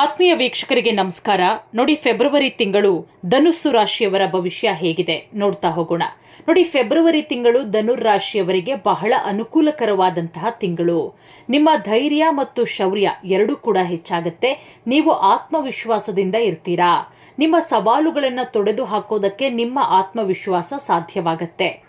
ಆತ್ಮೀಯ ವೀಕ್ಷಕರಿಗೆ ನಮಸ್ಕಾರ. ನೋಡಿ, ಫೆಬ್ರವರಿ ತಿಂಗಳು ಧನುಸ್ಸು ರಾಶಿಯವರ ಭವಿಷ್ಯ ಹೇಗಿದೆ ನೋಡ್ತಾ ಹೋಗೋಣ. ನೋಡಿ, ಫೆಬ್ರವರಿ ತಿಂಗಳು ಧನುರ್ ರಾಶಿಯವರಿಗೆ ಬಹಳ ಅನುಕೂಲಕರವಾದಂತಹ ತಿಂಗಳು. ನಿಮ್ಮ ಧೈರ್ಯ ಮತ್ತು ಶೌರ್ಯ ಎರಡೂ ಕೂಡ ಹೆಚ್ಚಾಗುತ್ತೆ. ನೀವು ಆತ್ಮವಿಶ್ವಾಸದಿಂದ ಇರ್ತೀರಾ? ನಿಮ್ಮ ಸವಾಲುಗಳನ್ನು ತೊಡೆದು ಹಾಕೋದಕ್ಕೆ ನಿಮ್ಮ ಆತ್ಮವಿಶ್ವಾಸ ಸಾಧ್ಯವಾಗತ್ತೆ.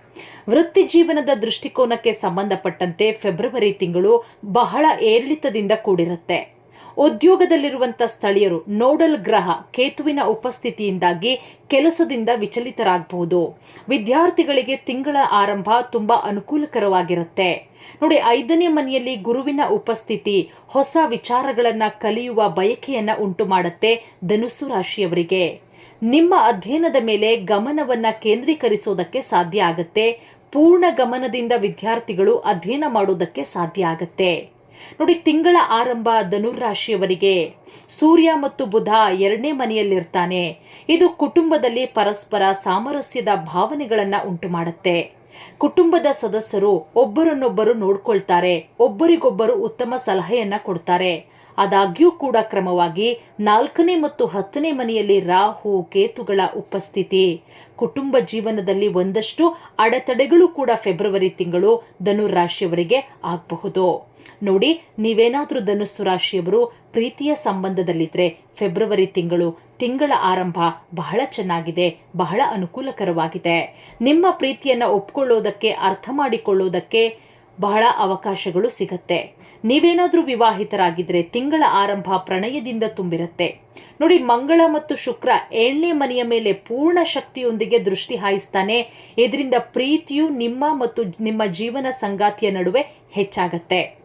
ವೃತ್ತಿ ಜೀವನದ ದೃಷ್ಟಿಕೋನಕ್ಕೆ ಸಂಬಂಧಪಟ್ಟಂತೆ ಫೆಬ್ರವರಿ ತಿಂಗಳು ಬಹಳ ಏರಿಳಿತದಿಂದ ಕೂಡಿರುತ್ತೆ. ಉದ್ಯೋಗದಲ್ಲಿರುವಂಥ ಸ್ಥಳೀಯರು ನೋಡಲ್ ಗ್ರಹ ಕೇತುವಿನ ಉಪಸ್ಥಿತಿಯಿಂದಾಗಿ ಕೆಲಸದಿಂದ ವಿಚಲಿತರಾಗಬಹುದು ವಿದ್ಯಾರ್ಥಿಗಳಿಗೆ ತಿಂಗಳ ಆರಂಭ ತುಂಬಾ ಅನುಕೂಲಕರವಾಗಿರುತ್ತೆ. ನೋಡಿ, ಐದನೇ ಮನೆಯಲ್ಲಿ ಗುರುವಿನ ಉಪಸ್ಥಿತಿ ಹೊಸ ವಿಚಾರಗಳನ್ನ ಕಲಿಯುವ ಬಯಕೆಯನ್ನ ಉಂಟು ಮಾಡುತ್ತೆ ಧನುಸು ರಾಶಿಯವರಿಗೆ. ನಿಮ್ಮ ಅಧ್ಯಯನದ ಮೇಲೆ ಗಮನವನ್ನ ಕೇಂದ್ರೀಕರಿಸೋದಕ್ಕೆ ಸಾಧ್ಯ ಆಗುತ್ತೆ. ಪೂರ್ಣ ಗಮನದಿಂದ ವಿದ್ಯಾರ್ಥಿಗಳು ಅಧ್ಯಯನ ಮಾಡೋದಕ್ಕೆ ಸಾಧ್ಯ ಆಗತ್ತೆ. ನೋಡಿ, ತಿಂಗಳ ಆರಂಭ ಧನುರ್ ರಾಶಿಯವರಿಗೆ ಸೂರ್ಯ ಮತ್ತು ಬುಧ ಎರಡನೇ ಮನೆಯಲ್ಲಿರ್ತಾನೆ. ಇದು ಕುಟುಂಬದಲ್ಲಿ ಪರಸ್ಪರ ಸಾಮರಸ್ಯದ ಭಾವನೆಗಳನ್ನ ಉಂಟು ಮಾಡುತ್ತೆ ಕುಟುಂಬದ ಸದಸ್ಯರು ಒಬ್ಬರನ್ನೊಬ್ಬರು ನೋಡ್ಕೊಳ್ತಾರೆ, ಒಬ್ಬರಿಗೊಬ್ಬರು ಉತ್ತಮ ಸಲಹೆಯನ್ನ ಕೊಡ್ತಾರೆ. ಆದಾಗ್ಯೂ ಕೂಡ ಕ್ರಮವಾಗಿ ನಾಲ್ಕನೇ ಮತ್ತು ಹತ್ತನೇ ಮನೆಯಲ್ಲಿ ರಾಹು, ಕೇತುಗಳ ಉಪಸ್ಥಿತಿ. ಕುಟುಂಬ ಜೀವನದಲ್ಲಿ ಒಂದಷ್ಟು ಅಡೆತಡೆಗಳು ಕೂಡ ಫೆಬ್ರವರಿ ತಿಂಗಳು ಧನು ರಾಶಿಯವರಿಗೆ ಆಗಬಹುದು. ನೋಡಿ, ನೀವೇನಾದರೂ ಧನುಸ್ಸು ರಾಶಿಯವರು ಪ್ರೀತಿಯ ಸಂಬಂಧದಲ್ಲಿದ್ದರೆ ಫೆಬ್ರವರಿ ತಿಂಗಳು ತಿಂಗಳ ಆರಂಭ ಬಹಳ ಚೆನ್ನಾಗಿದೆ, ಬಹಳ ಅನುಕೂಲಕರವಾಗಿದೆ. ನಿಮ್ಮ ಪ್ರೀತಿಯನ್ನ ಒಪ್ಕೊಳ್ಳೋದಕ್ಕೆ, ಅರ್ಥ ಮಾಡಿಕೊಳ್ಳೋದಕ್ಕೆ ಬಹಳ ಅವಕಾಶಗಳು ಸಿಗತ್ತೆ. ನೀವೇನಾದರೂ ವಿವಾಹಿತರಾಗಿದ್ದರೆ ತಿಂಗಳ ಆರಂಭ ಪ್ರಣಯದಿಂದ ತುಂಬಿರುತ್ತೆ. ನೋಡಿ, ಮಂಗಳ ಮತ್ತು ಶುಕ್ರ ಎಣ್ಣೆ ಮನೆಯ ಮೇಲೆ ಪೂರ್ಣ ಶಕ್ತಿಯೊಂದಿಗೆ ದೃಷ್ಟಿ ಹಾಯಿಸ್ತಾನೆ. ಇದರಿಂದ ಪ್ರೀತಿಯು ನಿಮ್ಮ ಮತ್ತು ನಿಮ್ಮ ಜೀವನ ಸಂಗಾತಿಯ ನಡುವೆ ಹೆಚ್ಚಾಗತ್ತೆ.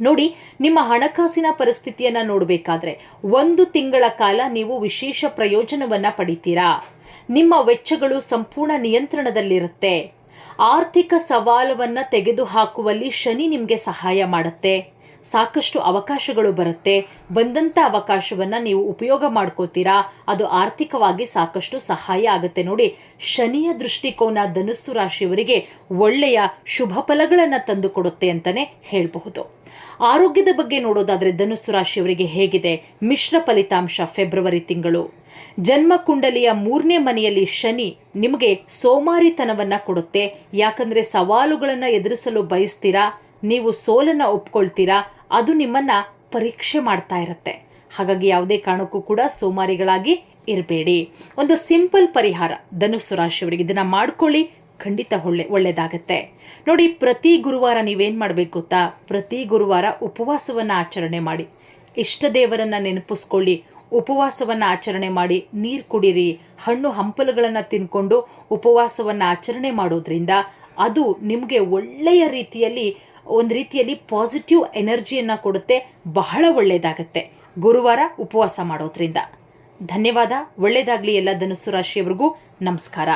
ನೋಡಿ, ನಿಮ್ಮ ಹಣಕಾಸಿನ ಪರಿಸ್ಥಿತಿಯನ್ನು ನೋಡಬೇಕಾದ್ರೆ ಒಂದು ತಿಂಗಳ ಕಾಲ ನೀವು ವಿಶೇಷ ಪ್ರಯೋಜನವನ್ನ ಪಡಿತೀರಾ? ನಿಮ್ಮ ವೆಚ್ಚಗಳು ಸಂಪೂರ್ಣ ನಿಯಂತ್ರಣದಲ್ಲಿರುತ್ತೆ. ಆರ್ಥಿಕ ಸವಾಲವನ್ನ ತೆಗೆದುಹಾಕುವಲ್ಲಿ ಶನಿ ನಿಮಗೆ ಸಹಾಯ ಮಾಡುತ್ತೆ. ಸಾಕಷ್ಟು ಅವಕಾಶಗಳು ಬರುತ್ತೆ. ಬಂದಂಥ ಅವಕಾಶವನ್ನ ನೀವು ಉಪಯೋಗ ಮಾಡ್ಕೋತೀರಾ? ಅದು ಆರ್ಥಿಕವಾಗಿ ಸಾಕಷ್ಟು ಸಹಾಯ ಆಗುತ್ತೆ ನೋಡಿ. ಶನಿಯ ದೃಷ್ಟಿಕೋನ ಧನುಸ್ಸು ರಾಶಿಯವರಿಗೆ ಒಳ್ಳೆಯ ಶುಭ ಫಲಗಳನ್ನು ತಂದು ಕೊಡುತ್ತೆ ಅಂತಾನೆ ಹೇಳಬಹುದು. ಆರೋಗ್ಯದ ಬಗ್ಗೆ ನೋಡೋದಾದ್ರೆ ಧನುಸ್ಸು ರಾಶಿಯವರಿಗೆ ಹೇಗಿದೆ? ಮಿಶ್ರ ಫಲಿತಾಂಶ ಫೆಬ್ರವರಿ ತಿಂಗಳು. ಜನ್ಮ ಕುಂಡಲಿಯ ಮೂರನೇ ಮನೆಯಲ್ಲಿ ಶನಿ ನಿಮಗೆ ಸೋಮಾರಿತನವನ್ನ ಕೊಡುತ್ತೆ. ಯಾಕಂದ್ರೆ ಸವಾಲುಗಳನ್ನು ಎದುರಿಸಲು ಬಯಸ್ತೀರಾ? ನೀವು ಸೋಲನ್ನ ಒಪ್ಕೊಳ್ತೀರಾ, ಅದು ನಿಮ್ಮನ್ನ ಪರೀಕ್ಷೆ ಮಾಡ್ತಾ ಇರುತ್ತೆ. ಹಾಗಾಗಿ ಯಾವುದೇ ಕಾರಣಕ್ಕೂ ಕೂಡ ಸೋಮಾರಿಗಳಾಗಿ ಇರಬೇಡಿ. ಒಂದು ಸಿಂಪಲ್ ಪರಿಹಾರ, ಧನುಸ್ಸು ರಾಶಿಯವರಿಗೆ ಇದನ್ನ ಮಾಡ್ಕೊಳ್ಳಿ, ಖಂಡಿತ ಒಳ್ಳೆ ಒಳ್ಳೆಯದಾಗತ್ತೆ ನೋಡಿ, ಪ್ರತಿ ಗುರುವಾರ ನೀವೇನು ಮಾಡಬೇಕು ಗೊತ್ತಾ? ಪ್ರತಿ ಗುರುವಾರ ಉಪವಾಸವನ್ನು ಆಚರಣೆ ಮಾಡಿ. ಇಷ್ಟ ದೇವರನ್ನ ನೆನಪಿಸ್ಕೊಳ್ಳಿ, ಉಪವಾಸವನ್ನು ಆಚರಣೆ ಮಾಡಿ, ನೀರು ಕುಡೀರಿ, ಹಣ್ಣು ಹಂಪಲುಗಳನ್ನು ತಿನ್ಕೊಂಡು ಉಪವಾಸವನ್ನು ಆಚರಣೆ ಮಾಡೋದ್ರಿಂದ ಅದು ನಿಮಗೆ ಒಳ್ಳೆಯ ರೀತಿಯಲ್ಲಿ, ಒಂದು ರೀತಿಯಲ್ಲಿ ಪಾಸಿಟಿವ್ ಎನರ್ಜಿಯನ್ನು ಕೊಡುತ್ತೆ, ಬಹಳ ಒಳ್ಳೆಯದಾಗತ್ತೆ ಗುರುವಾರ ಉಪವಾಸ ಮಾಡೋದ್ರಿಂದ. ಧನ್ಯವಾದ. ಒಳ್ಳೆಯದಾಗಲಿ ಎಲ್ಲ ಧನುಸ್ಸು ರಾಶಿಯವರಿಗೂ. ನಮಸ್ಕಾರ.